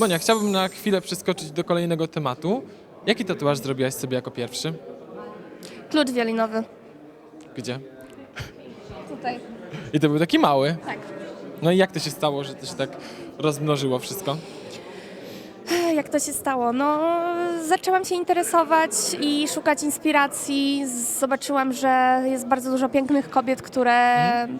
Monia, chciałbym na chwilę przeskoczyć do kolejnego tematu. Jaki tatuaż zrobiłaś sobie jako pierwszy? Klucz wielinowy. Gdzie? Tutaj. I to był taki mały. Tak. No i jak to się stało, że to się tak rozmnożyło wszystko? Jak to się stało? No, zaczęłam się interesować i szukać inspiracji. Zobaczyłam, że jest bardzo dużo pięknych kobiet, które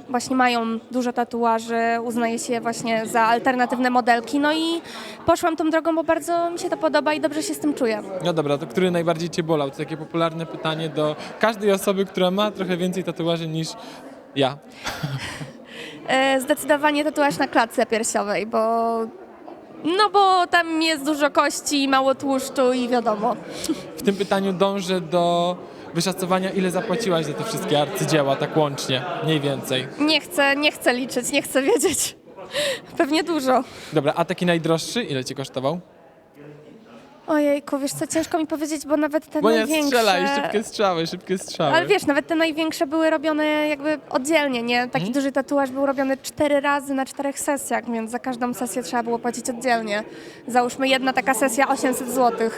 właśnie mają dużo tatuaży, uznaje się je właśnie za alternatywne modelki. No i poszłam tą drogą, bo bardzo mi się to podoba i dobrze się z tym czuję. No dobra, to który najbardziej cię bolał? To takie popularne pytanie do każdej osoby, która ma trochę więcej tatuaży niż ja. E, Zdecydowanie tatuaż na klatce piersiowej, bo no bo tam jest dużo kości, mało tłuszczu i wiadomo. W tym pytaniu dążę do wyszacowania, ile zapłaciłaś za te wszystkie arcydzieła, tak łącznie, mniej więcej. Nie chcę, nie chcę liczyć, nie chcę wiedzieć. Pewnie dużo. Dobra, a taki najdroższy, ile ci kosztował? Ojejku, wiesz co, ciężko mi powiedzieć, bo nawet te Bo nie największe... strzelaj, szybkie strzały, szybkie strzały. Ale wiesz, nawet te największe były robione jakby oddzielnie, nie? Taki Mhm. duży tatuaż był robiony cztery razy na czterech sesjach, więc za każdą sesję trzeba było płacić oddzielnie. Załóżmy jedna taka sesja 800 zł.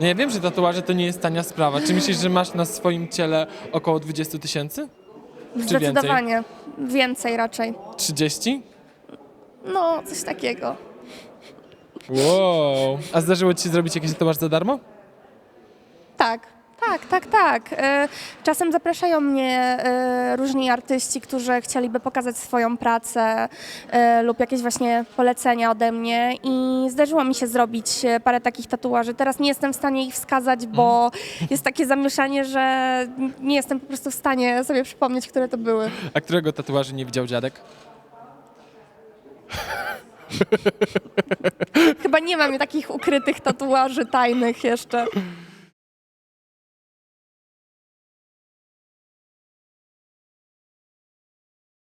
No ja wiem, że tatuaże to nie jest tania sprawa. Czy myślisz, że masz na swoim ciele około 20 tysięcy? Zdecydowanie. Więcej raczej. 30? No, coś takiego. Wow. A zdarzyło ci się zrobić jakiś tatuaż za darmo? Tak, tak, tak, tak. E, Czasem zapraszają mnie e, różni artyści, którzy chcieliby pokazać swoją pracę e, lub jakieś właśnie polecenia ode mnie i zdarzyło mi się zrobić e, parę takich tatuaży. Teraz nie jestem w stanie ich wskazać, bo jest takie zamieszanie, że nie jestem po prostu w stanie sobie przypomnieć, które to były. A którego tatuażu nie widział dziadek? Nie mam takich ukrytych tatuaży tajnych jeszcze.